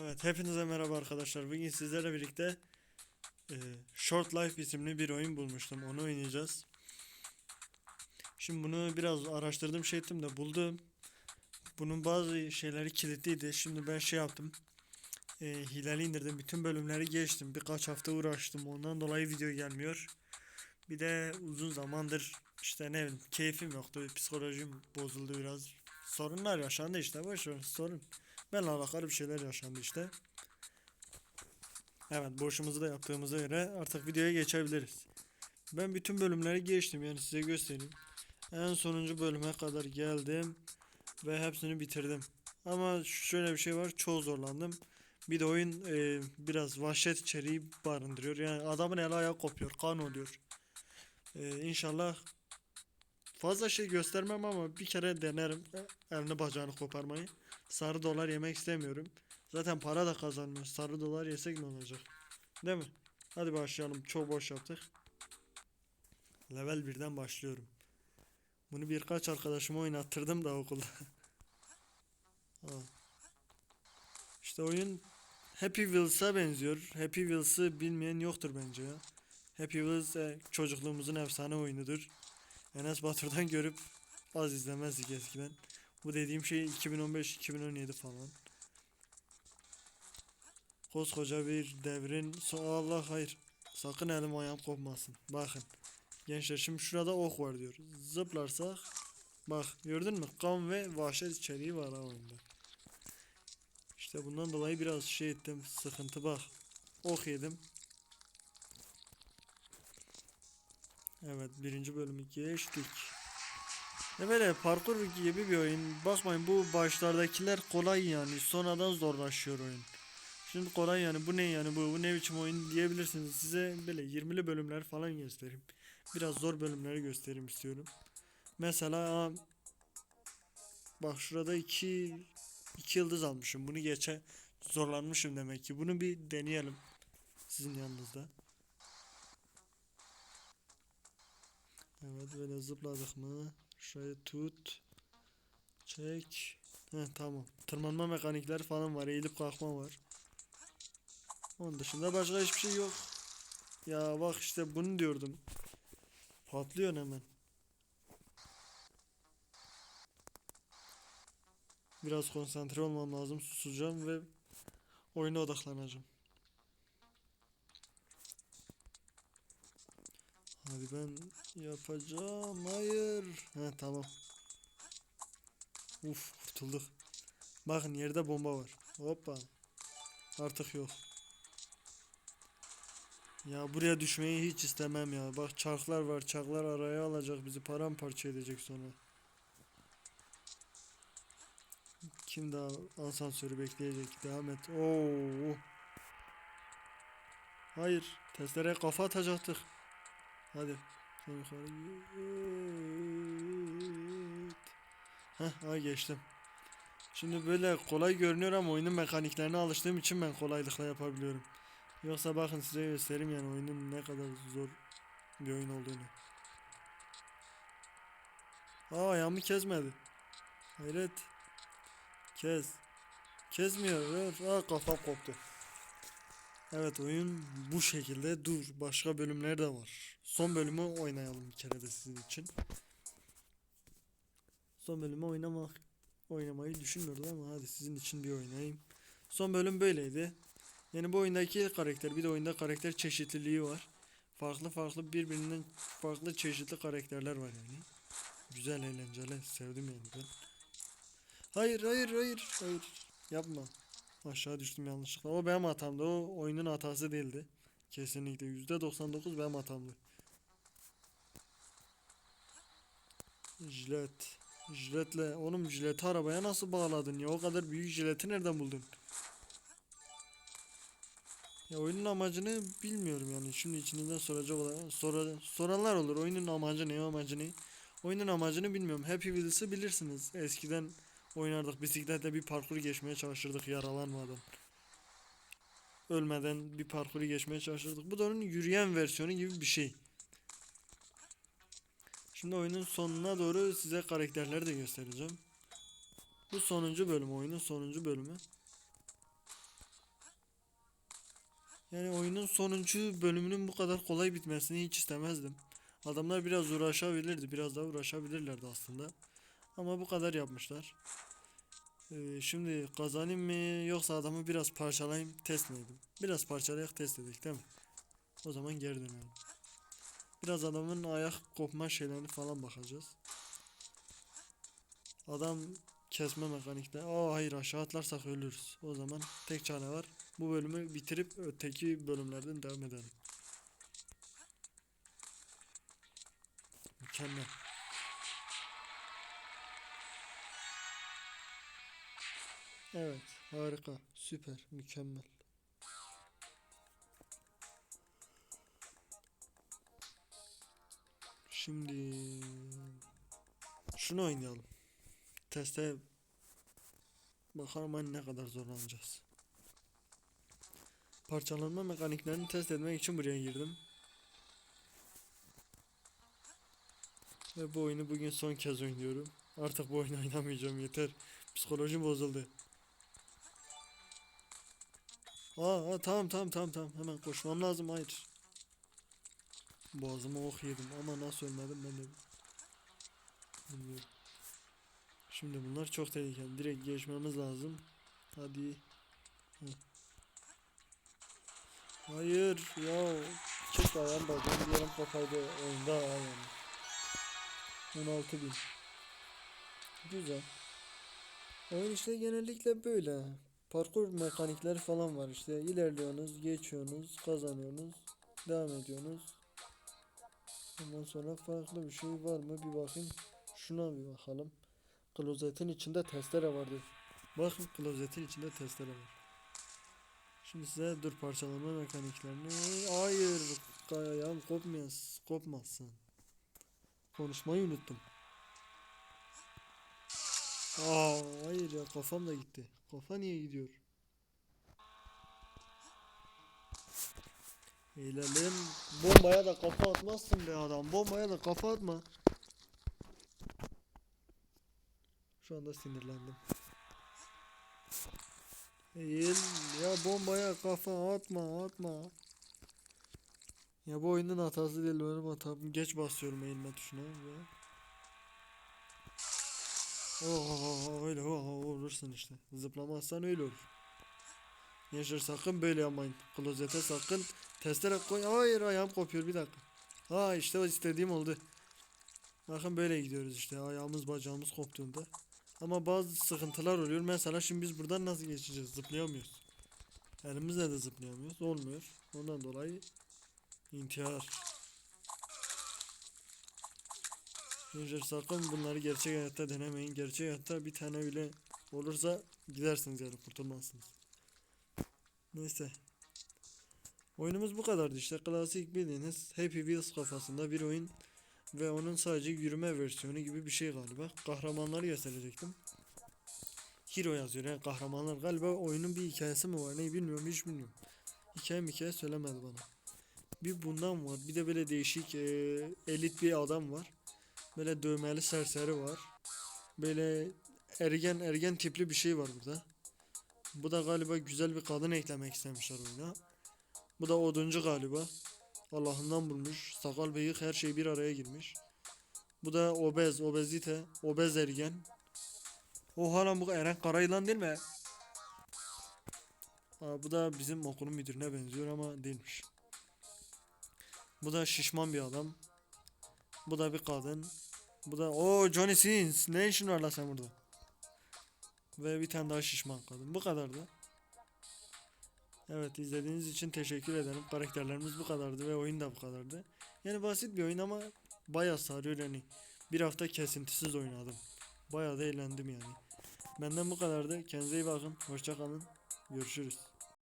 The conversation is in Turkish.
Evet, hepinize merhaba arkadaşlar. Bugün sizlerle birlikte e, Short Life isimli bir oyun bulmuştum. Onu oynayacağız. Şimdi bunu biraz araştırdım, şey ettim de buldum. Bunun bazı şeyleri kilitliydi. Şimdi ben şey yaptım. E, hileli indirdim. Bütün bölümleri geçtim. Birkaç hafta uğraştım. Ondan dolayı video gelmiyor. Bir de uzun zamandır işte ne bileyim keyfim yoktu. Psikolojim bozuldu biraz. Sorunlar yaşandı işte. Boş ver sorun. Benle alakalı bir şeyler yaşandı işte. Evet boşumuzu da yaptığımıza göre artık videoya geçebiliriz. Ben bütün bölümleri geçtim yani size göstereyim. En sonuncu bölüme kadar geldim ve hepsini bitirdim. Ama şöyle bir şey var çoğu zorlandım. Bir de oyun e, biraz vahşet içeriği barındırıyor. Yani adamın eli ayağı kopuyor, kan oluyor. E, inşallah fazla şey göstermem ama bir kere denerim elini bacağını koparmayı. Sarı dolar yemek istemiyorum. Zaten para da kazanmıyoruz. Sarı dolar yesek ne olacak? Değil mi? Hadi başlayalım. Çok boş yaptık. Level 1'den başlıyorum. Bunu birkaç arkadaşıma oynattırdım da okulda. İşte oyun Happy Wheels'a benziyor. Happy Wheels'ı bilmeyen yoktur bence ya. Happy Wheels e, çocukluğumuzun efsane oyunudur. Enes Batur'dan görüp az izlemezdik eskiden. Bu dediğim şey 2015-2017 falan. Koskoca bir devrin Allah hayır. Sakın elim ayağım kopmasın. Bakın. Gençler şimdi şurada ok var diyor. Zıplarsak bak gördün mü? Kan ve vahşet içeriği var ha oyunda. İşte bundan dolayı biraz şey ettim. Sıkıntı bak. Ok yedim. Evet birinci bölümü geçtik. Ne böyle parkur gibi bir oyun. Bakmayın bu başlardakiler kolay yani. Sonradan zorlaşıyor oyun. Şimdi kolay yani bu ne yani bu, bu ne biçim oyun diyebilirsiniz. Size böyle 20'li bölümler falan göstereyim. Biraz zor bölümleri göstereyim istiyorum. Mesela bak şurada iki, iki yıldız almışım. Bunu geçe zorlanmışım demek ki. Bunu bir deneyelim. Sizin yanınızda. Evet böyle zıpladık mı? Şurayı tut. Çek. Heh, tamam. Tırmanma mekanikleri falan var. Eğilip kalkma var. Onun dışında başka hiçbir şey yok. Ya bak işte bunu diyordum. Patlıyor hemen. Biraz konsantre olmam lazım. Susacağım ve oyuna odaklanacağım. Hadi ben yapacağım. Hayır. He tamam. Uf kurtulduk. Bakın yerde bomba var. Hoppa. Artık yok. Ya buraya düşmeyi hiç istemem ya. Bak çarklar var. Çarklar araya alacak bizi paramparça edecek sonra. Kim daha asansörü bekleyecek? Devam et. Oo. Hayır. Testere kafa atacaktık. Hadi. Sen yukarı git. Heh, ay geçtim. Şimdi böyle kolay görünüyor ama oyunun mekaniklerine alıştığım için ben kolaylıkla yapabiliyorum. Yoksa bakın size göstereyim yani oyunun ne kadar zor bir oyun olduğunu. Aa ayağımı kesmedi. Hayret. Kes. Kesmiyor. Aa kafa koptu. Evet oyun bu şekilde. Dur başka bölümler de var. Son bölümü oynayalım bir kere de sizin için. Son bölümü oynamak oynamayı düşünmüyordum ama hadi sizin için bir oynayayım. Son bölüm böyleydi. Yani bu oyundaki karakter bir de oyunda karakter çeşitliliği var. Farklı farklı birbirinden farklı çeşitli karakterler var yani. Güzel eğlenceli sevdim yani ben. Hayır hayır hayır hayır yapma. Aşağı düştüm yanlışlıkla. O benim hatamdı. O oyunun hatası değildi. Kesinlikle %99 benim hatamdı. Jilet. Jiletle. Oğlum jileti arabaya nasıl bağladın ya? O kadar büyük jileti nereden buldun? Ya oyunun amacını bilmiyorum yani. Şimdi içinizden soracak olan sora, soranlar olur. Oyunun amacı ne? Amacı ne? Oyunun amacını bilmiyorum. Happy Wheels'ı bilirsiniz. Eskiden oynardık. Bisikletle bir parkur geçmeye çalışırdık yaralanmadan. Ölmeden bir parkuru geçmeye çalışırdık. Bu da onun yürüyen versiyonu gibi bir şey. Şimdi oyunun sonuna doğru size karakterleri de göstereceğim. Bu sonuncu bölüm oyunun sonuncu bölümü. Yani oyunun sonuncu bölümünün bu kadar kolay bitmesini hiç istemezdim. Adamlar biraz uğraşabilirdi. Biraz daha uğraşabilirlerdi aslında. Ama bu kadar yapmışlar. Ee, şimdi kazanayım mı yoksa adamı biraz parçalayayım test mi edeyim? Biraz parçalayarak test edelim değil mi? O zaman geri dönelim. Biraz adamın ayak kopma şeylerini falan bakacağız. Adam kesme mekanikte. Aa hayır aşağı atlarsak ölürüz. O zaman tek çare var. Bu bölümü bitirip öteki bölümlerden devam edelim. Mükemmel. Evet, harika, süper, mükemmel. Şimdi şunu oynayalım. Teste bakalım hani ne kadar zorlanacağız. Parçalanma mekaniklerini test etmek için buraya girdim. Ve bu oyunu bugün son kez oynuyorum. Artık bu oyunu oynamayacağım yeter. Psikolojim bozuldu. Aa, aa, tamam tamam tamam tamam hemen koşmam lazım hayır. Boğazıma ok ama nasıl ölmedim ben de. Şimdi bunlar çok tehlikeli. Direkt geçmemiz lazım. Hadi. Hayır ya. Çek ayağım bacağım bir yerim kafaydı oyunda ayağım. 16 bin. Güzel. Oyun işte genellikle böyle. Parkur mekanikleri falan var işte. İlerliyorsunuz, geçiyorsunuz, kazanıyorsunuz, devam ediyorsunuz. Ondan sonra farklı bir şey var mı bir bakayım. Şuna bir bakalım. Klozetin içinde testere vardı. Bakın klozetin içinde testere var. Şimdi size dur parçalama mekaniklerini. Hayır, ayağım kopmaz, kopmazsın. Konuşmayı unuttum. Aa, hayır ya kafam da gitti. Kafa niye gidiyor? Eğlenelim. Bombaya da kafa atmazsın be adam. Bombaya da kafa atma. Şu anda sinirlendim. Eğil. Ya bombaya kafa atma atma. Ya bu oyunun hatası değil benim hatam. Geç basıyorum eğilme tuşuna ve Oh, öyle olursun işte. Zıplamazsan öyle olur. Gençler sakın böyle yapmayın. Klozete sakın testere koy. Hayır ayağım kopuyor bir dakika. Ha işte o istediğim oldu. Bakın böyle gidiyoruz işte ayağımız bacağımız koptuğunda. Ama bazı sıkıntılar oluyor. Mesela şimdi biz buradan nasıl geçeceğiz? Zıplayamıyoruz. Elimizle de zıplayamıyoruz. Olmuyor. Ondan dolayı intihar. Gençler sakın bunları gerçek hayatta denemeyin. Gerçek hayatta bir tane bile olursa gidersiniz yani kurtulmazsınız. Neyse. Oyunumuz bu kadardı işte. Klasik bildiğiniz Happy Wheels kafasında bir oyun. Ve onun sadece yürüme versiyonu gibi bir şey galiba. Kahramanları gösterecektim. Hero yazıyor yani kahramanlar. Galiba oyunun bir hikayesi mi var ne bilmiyorum hiç bilmiyorum. Hikaye mi hikaye söylemedi bana. Bir bundan var. Bir de böyle değişik e, elit bir adam var. Böyle dövmeli serseri var. Böyle ergen ergen tipli bir şey var burada. Bu da galiba güzel bir kadın eklemek istemişler oyuna. Bu da oduncu galiba. Allah'ından bulmuş. Sakal bıyık her şey bir araya girmiş. Bu da obez, obezite, obez ergen. Oha lan bu Eren Karayılan değil mi? Aa, bu da bizim okulun müdürüne benziyor ama değilmiş. Bu da şişman bir adam. Bu da bir kadın. Bu da o Johnny Sins. Ne işin var lan sen burada? Ve bir tane daha şişman kadın. Bu kadardı. Evet izlediğiniz için teşekkür ederim. Karakterlerimiz bu kadardı ve oyun da bu kadardı. Yani basit bir oyun ama bayağı sarıyor yani. Bir hafta kesintisiz oynadım. Bayağı da eğlendim yani. Benden bu kadardı. Kendinize iyi bakın. Hoşça kalın. Görüşürüz.